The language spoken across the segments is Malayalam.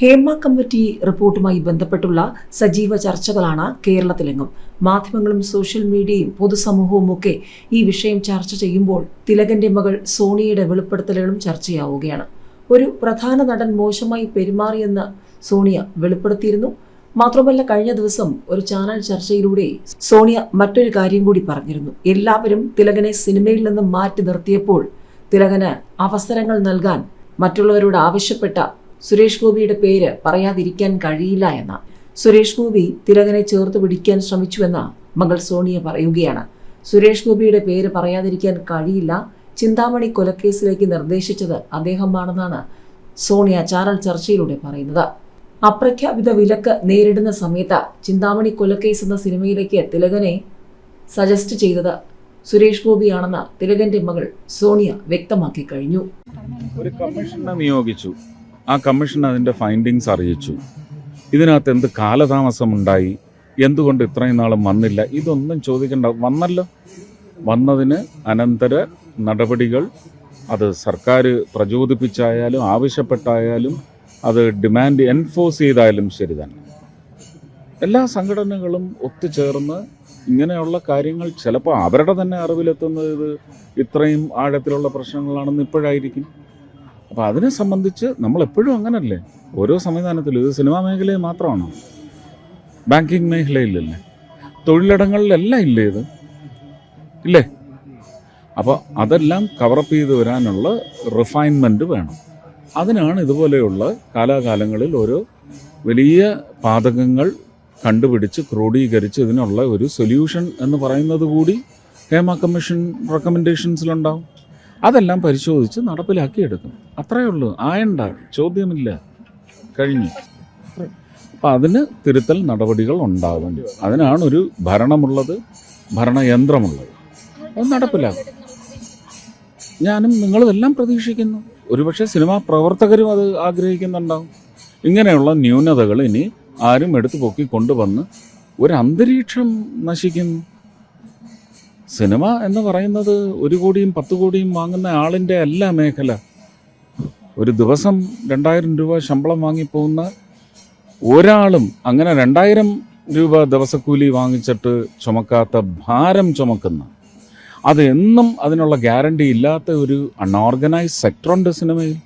ഹേമ കമ്മിറ്റി റിപ്പോർട്ടുമായി ബന്ധപ്പെട്ടുള്ള സജീവ ചർച്ചകളാണ് കേരളത്തിലെങ്ങും. മാധ്യമങ്ങളും സോഷ്യൽ മീഡിയയും പൊതുസമൂഹവും ഒക്കെ ഈ വിഷയം ചർച്ച ചെയ്യുമ്പോൾ തിലകന്റെ മകൾ സോണിയയുടെ വെളിപ്പെടുത്തലുകളും ചർച്ചയാവുകയാണ്. ഒരു പ്രധാന നടൻ മോശമായി പെരുമാറിയെന്ന് സോണിയ വെളിപ്പെടുത്തിയിരുന്നു. മാത്രമല്ല കഴിഞ്ഞ ദിവസം ഒരു ചാനൽ ചർച്ചയിലൂടെ സോണിയ മറ്റൊരു കാര്യം കൂടി പറഞ്ഞിരുന്നു. എല്ലാവരും തിലകനെ സിനിമയിൽ നിന്ന് മാറ്റി നിർത്തിയപ്പോൾ തിലകന് അവസരങ്ങൾ നൽകാൻ മറ്റുള്ളവരോട് ആവശ്യപ്പെട്ട സുരേഷ് ഗോപിയുടെ പേര് പറയാതിരിക്കാൻ കഴിയില്ല എന്ന്. സുരേഷ് ഗോപി തിലകനെ ചേർത്ത് പിടിക്കാൻ ശ്രമിച്ചുവെന്ന് മകൾ സോണിയ പറയുകയാണ്. സുരേഷ് ഗോപിയുടെ പേര് പറയാതിരിക്കാൻ കഴിയില്ല. ചിന്താമണി കൊലക്കേസിലേക്ക് നിർദ്ദേശിച്ചത് അദ്ദേഹമാണെന്നാണ് സോണിയ ചാനൽ ചർച്ചയിലൂടെ പറയുന്നത്. അപ്രഖ്യാപിത വിലക്ക് നേരിടുന്ന സമയത്ത് ചിന്താമണി കൊലക്കേസ് എന്ന സിനിമയിലേക്ക് തിലകനെ സജസ്റ്റ് ചെയ്തത് സുരേഷ് ഗോപിയാണെന്ന് തിലകന്റെ മകൾ സോണിയ വ്യക്തമാക്കി കഴിഞ്ഞു. ഒരു കമ്മീഷനെ നിയോഗിച്ചു. ആ കമ്മീഷൻ അതിന്റെ ഫൈൻഡിങ്സ് അറിയിച്ചു. ഇതിനകത്ത് എന്ത് കാലതാമസമുണ്ടായി എന്തുകൊണ്ട് ഇത്രയും നാളും വന്നില്ല ഇതൊന്നും ചോദിക്കേണ്ട. വന്നല്ലോ. വന്നതിന് അനന്തര നടപടികൾ അത് സർക്കാർ പ്രചോദിപ്പിച്ചായാലും ആവശ്യപ്പെട്ടായാലും അത് ഡിമാൻഡ് എൻഫോഴ്സ് ചെയ്തായാലും ശരി തന്നെ. എല്ലാ സംഘടനകളും ഒത്തുചേർന്ന് ഇങ്ങനെയുള്ള കാര്യങ്ങൾ ചിലപ്പോൾ അവരുടെ തന്നെ അറിവിലെത്തുന്നത് ഇത് ഇത്രയും ആഴത്തിലുള്ള പ്രശ്നങ്ങളാണെന്ന് ഇപ്പോഴായിരിക്കും. അപ്പോൾ അതിനെ സംബന്ധിച്ച് നമ്മൾ എപ്പോഴും അങ്ങനല്ലേ? ഓരോ സംവിധാനത്തിലും ഇത് സിനിമാ മേഖലയിൽ മാത്രമാണോ? ബാങ്കിങ് മേഖലയിലല്ലേ? തൊഴിലിടങ്ങളിലെല്ലാം ഇല്ലേ ഇത്? ഇല്ലേ? അപ്പോൾ അതെല്ലാം കവറപ്പ് ചെയ്ത് വരാനുള്ള റിഫൈൻമെന്റ് വേണം. അതിനാണ് ഇതുപോലെയുള്ള കാലാകാലങ്ങളിൽ ഓരോ വലിയ പാതകങ്ങൾ കണ്ടുപിടിച്ച് ക്രോഡീകരിച്ച് ഇതിനുള്ള ഒരു സൊല്യൂഷൻ എന്ന് പറയുന്നത് കൂടി ഹേമ കമ്മീഷൻ റെക്കമെൻഡേഷൻസിലുണ്ടാവും അതെല്ലാം പരിശോധിച്ച് നടപ്പിലാക്കിയെടുക്കും അത്രയേ ഉള്ളൂ. ആയണ്ട. ചോദ്യമില്ല. കഴിഞ്ഞു. അപ്പം അതിന് തിരുത്തൽ നടപടികൾ ഉണ്ടാകും. അതിനാണ് ഒരു ഭരണമുള്ളത് ഭരണയന്ത്രമുള്ളത്. അത് നടപ്പിലാക്കും. ഞാനും നിങ്ങളും എല്ലാം പ്രതീക്ഷിക്കുന്നു. ഒരുപക്ഷെ സിനിമാ പ്രവർത്തകരും അത് ആഗ്രഹിക്കുന്നുണ്ടാവും. ഇങ്ങനെയുള്ള ന്യൂനതകൾ ഇനി ആരും എടുത്തു പൊക്കി കൊണ്ടുവന്ന് ഒരു അന്തരീക്ഷം നശിക്കുന്നു സിനിമ എന്ന് പറയുന്നത് ഒരു കോടിയും പത്ത് കോടിയും വാങ്ങുന്ന ആളിന്റെ അല്ല മേഖല. ഒരു ദിവസം രണ്ടായിരം രൂപ ശമ്പളം വാങ്ങിപ്പോകുന്ന ഒരാളും അങ്ങനെ രണ്ടായിരം രൂപ ദിവസക്കൂലി വാങ്ങിച്ചിട്ട് ചുമക്കാത്ത ഭാരം ചുമക്കുന്ന അത് എന്നും അതിനുള്ള ഗ്യാരണ്ടി ഇല്ലാത്ത ഒരു അൺഓർഗനൈസ് സെക്ടറുണ്ട് സിനിമയിൽ.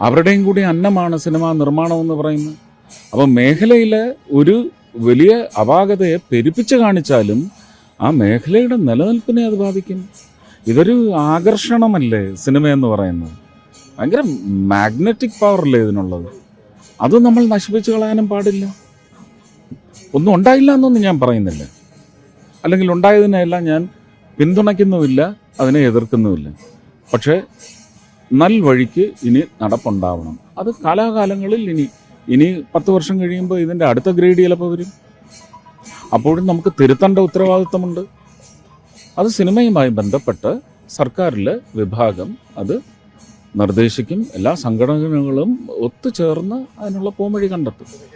അവരുടെയും കൂടി അന്നമാണ് സിനിമാ നിർമ്മാണം എന്ന് പറയുന്നത്. അപ്പം മേഖലയിലെ ഒരു വലിയ അപാകതയെ പെരുപ്പിച്ച് കാണിച്ചാലും ആ മേഖലയുടെ നിലനിൽപ്പിനെ അത് ബാധിക്കും. ഇതൊരു ആകർഷണമല്ലേ സിനിമ എന്ന് പറയുന്നത്? ഭയങ്കര മാഗ്നറ്റിക് പവറല്ലേ ഇതിനുള്ളത്? അത് നമ്മൾ നശിപ്പിച്ച് കളയാനും പാടില്ല. ഒന്നും ഉണ്ടായില്ല എന്നൊന്നും ഞാൻ പറയുന്നില്ല. അല്ലെങ്കിൽ ഉണ്ടായതിനെല്ലാം ഞാൻ പിന്തുണയ്ക്കുന്നുമില്ല അതിനെ എതിർക്കുന്നുമില്ല. പക്ഷേ നൽവഴിക്ക് ഇനി നടപ്പുണ്ടാവണം. അത് കാലാകാലങ്ങളിൽ ഇനി ഇനി പത്ത് വർഷം കഴിയുമ്പോൾ ഇതിന്റെ അടുത്ത ഗ്രേഡ് ചിലപ്പോൾ വരും. അപ്പോഴും നമുക്ക് തിരുത്തേണ്ട ഉത്തരവാദിത്തമുണ്ട് അത് സിനിമയുമായി ബന്ധപ്പെട്ട് സർക്കാരിലെ വിഭാഗം അത് നിർദ്ദേശിക്കും. എല്ലാ സംഘടനകളും ഒത്തുചേർന്ന് അതിനുള്ള പോംവഴി കണ്ടെത്തും.